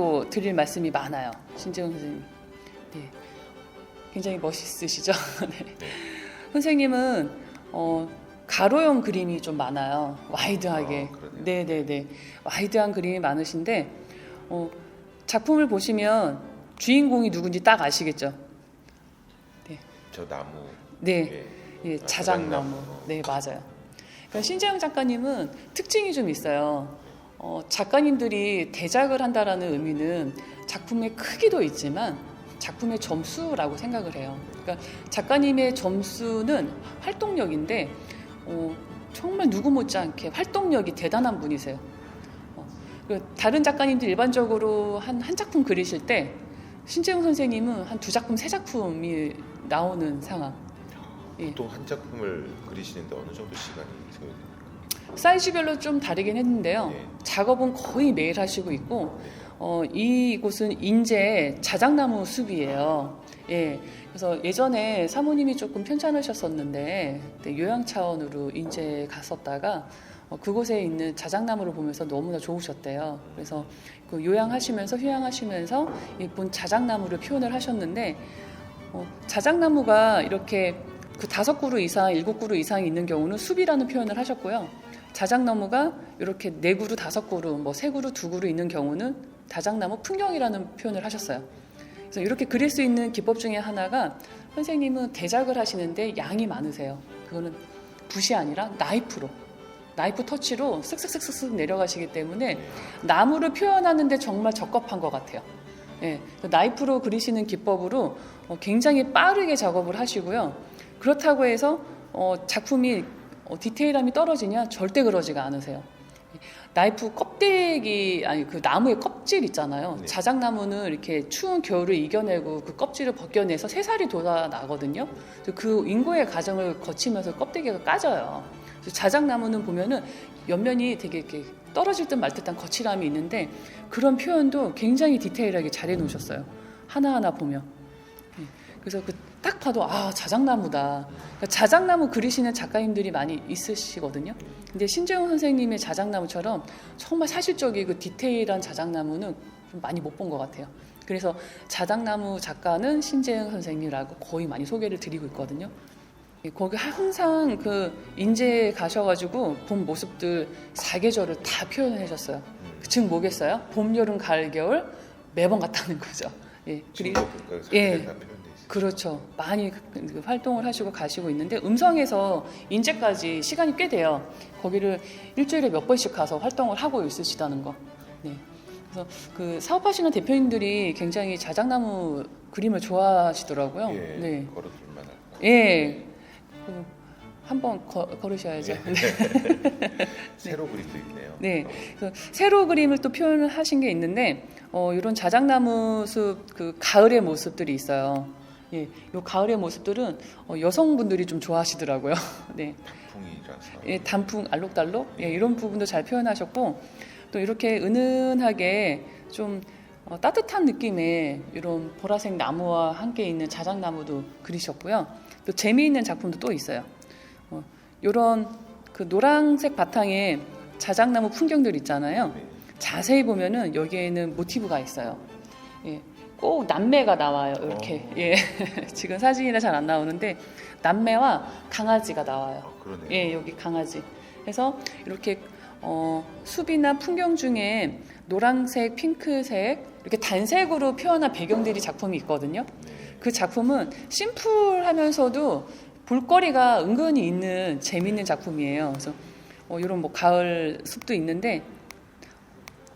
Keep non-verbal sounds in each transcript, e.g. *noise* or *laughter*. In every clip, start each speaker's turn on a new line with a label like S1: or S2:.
S1: 또 드릴 말씀이 많아요. 신재훈 선생님. 네. 굉장히 멋있으시죠? *laughs* 네. 선생님은 어, 가로형 그림이 좀 많아요. 와이드하게.
S2: 아. 네
S1: 네 네. 와이드한 그림이 많으신데 어, 작품을 보시면 주인공이 누군지 딱 아시겠죠?
S2: 저 나무.
S1: 네.
S2: 예.
S1: 예,
S2: 아,
S1: 자작나무.
S2: 자작나무.
S1: 네, 맞아요. 그러니까 신재영 작가님은 특징이 좀 있어요. 어, 작가님들이 대작을 한다라는 의미는 작품의 크기도 있지만 작품의 점수라고 생각을 해요. 그러니까 작가님의 점수는 활동력인데 어, 정말 누구 못지않게 활동력이 대단한 분이세요. 어, 그 다른 작가님들 일반적으로 한, 한 작품 그리실 때 신재영 선생님은 한 두 작품, 세 작품이 나오는 상황. 예.
S2: 보통 한 작품을 그리시는데 어느 정도 시간이 소요됩니까?
S1: 사이즈별로 좀 다르긴 했는데요.
S2: 예.
S1: 작업은 거의 매일 하시고 있고 어, 이곳은 인제 자작나무 숲이에요. 예. 그래서 예전에 사모님이 조금 편찮으셨었는데 그때 요양 차원으로 인제 갔었다가 어, 그곳에 있는 자작나무를 보면서 너무나 좋으셨대요. 그래서 그 요양하시면서 휴양하시면서 이본 자작나무를 표현을 하셨는데 어, 자작나무가 이렇게 그 다섯 그루 이상, 일곱 그루 이상 있는 경우는 숲이라는 표현을 하셨고요. 자작나무가 이렇게 네 그루, 다섯 그루, 뭐 세 그루, 두 그루 있는 경우는 자작나무 풍경이라는 표현을 하셨어요. 그래서 이렇게 그릴 수 있는 기법 중에 하나가 선생님은 대작을 하시는데 양이 많으세요. 그거는 붓이 아니라 나이프로. 나이프 터치로 쓱쓱쓱쓱쓱 내려가시기 때문에 나무를 표현하는데 정말 적합한 것 같아요. 예, 그 나이프로 그리시는 기법으로 어, 굉장히 빠르게 작업을 하시고요. 그렇다고 해서 어, 작품이 어, 디테일함이 떨어지냐 절대 그러지가 않으세요. 나이프 껍데기 아니 그 나무의 껍질 있잖아요.
S2: 네.
S1: 자작나무는 이렇게 추운 겨울을 이겨내고 그 껍질을 벗겨내서 새살이 돋아나거든요. 그 인고의 과정을 거치면서 껍데기가 까져요. 자작나무는 보면은 옆면이 되게 이렇게 떨어질 듯 말 듯한 거칠함이 있는데 그런 표현도 굉장히 디테일하게 잘 해놓으셨어요. 하나하나 보면. 예. 그래서 그 딱 봐도 아 자작나무다. 그러니까 자작나무 그리시는 작가님들이 많이 있으시거든요. 근데 신재용 선생님의 자작나무처럼 정말 사실적이고 디테일한 자작나무는 좀 많이 못 본 것 같아요. 그래서 자작나무 작가는 신재영 선생님이라고 거의 많이 소개를 드리고 있거든요. 예, 거기 항상 그 인제 가셔가지고 본 모습들 사계절을 다 표현해 주셨어요.
S2: 음.
S1: 즉 뭐겠어요? 봄, 여름, 가을, 겨울 매번 갔다는 거죠. 예, 그리고 예. 그렇죠. 많이 그 활동을 하시고 가시고 있는데 음성에서 인제까지 시간이 꽤 돼요. 거기를 일주일에 몇 번씩 가서 활동을 하고 있으시다는 거. 네. 그래서 그 사업하시는 대표님들이 굉장히 자작나무 그림을 좋아하시더라고요.
S2: 예.
S1: 네.
S2: 걸어둘 만한.
S1: 예. 그 한번 거- 걸으셔야죠.
S2: 예. *laughs* 새로 그림도 있네요.
S1: 네. 그래서 세로 그림을 또 표현을 하신 게 있는데 어, 이런 자작나무 숲 그 가을의 모습들이 있어요. 예, 요 가을의 모습들은 어, 여성분들이 좀 좋아하시더라고요. *laughs* 네,
S2: 단풍이라서.
S1: 예, 단풍 알록달록 예, 이런 부분도 잘 표현하셨고 또 이렇게 은은하게 좀 어, 따뜻한 느낌의 이런 보라색 나무와 함께 있는 자작나무도 그리셨고요. 또 재미있는 작품도 또 있어요. 어, 이런 그 노란색 바탕에 자작나무 풍경들 있잖아요.
S2: 네.
S1: 자세히 보면은 여기에는 모티브가 있어요. 예, 꼭 남매가 나와요. 이렇게
S2: 어.
S1: 예, *laughs* 지금 사진이라 잘 안 나오는데 남매와 강아지가 나와요.
S2: 아, 그러네요.
S1: 예, 여기 강아지. 그래서 이렇게 어, 숲이나 풍경 중에 노란색, 핑크색 이렇게 단색으로 표현한 배경들이 작품이 있거든요.
S2: 네.
S1: 그 작품은 심플하면서도 볼거리가 은근히 있는 재밌는 작품이에요. 그래서 어, 이런 뭐 가을 숲도 있는데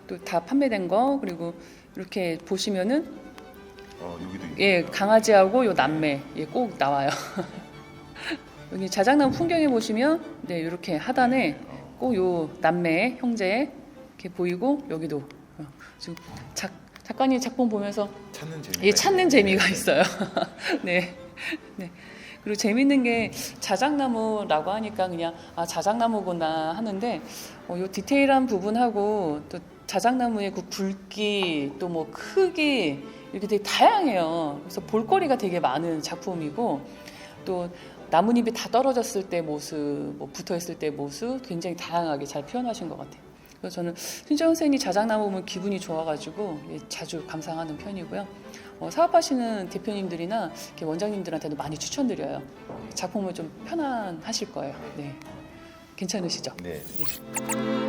S1: 또 다 판매된 거 그리고 이렇게 보시면은
S2: 어, 여기도 있네요.
S1: 예 강아지하고 요 남매 예 꼭 나와요. *laughs* 여기 자작나무 풍경에 보시면 네 이렇게 하단에
S2: 어,
S1: 꼭 요 남매 형제 이렇게 보이고 여기도 어, 지금 작 작가님 작품 보면서
S2: 찾는 재미.
S1: 예, 찾는 재미가 있어요. *laughs* 네. 네. 그리고 재밌는 게 자작나무라고 하니까 그냥 아 자작나무구나 하는데 어, 요 디테일한 부분하고 또 자작나무의 그 굵기 또 뭐 크기 이렇게 되게 다양해요. 그래서 볼거리가 되게 많은 작품이고 또 나뭇잎이 다 떨어졌을 때 모습, 뭐 붙어 있을 때 모습 굉장히 다양하게 잘 표현하신 것 같아요. 그래서 저는 신재원 선생님 자작나무 보면 기분이 좋아가지고 예, 자주 감상하는 편이고요. 어, 사업하시는 대표님들이나 원장님들한테도 많이 추천드려요. 작품을 좀 편안하실 거예요. 네, 괜찮으시죠?
S2: 네.
S1: 네.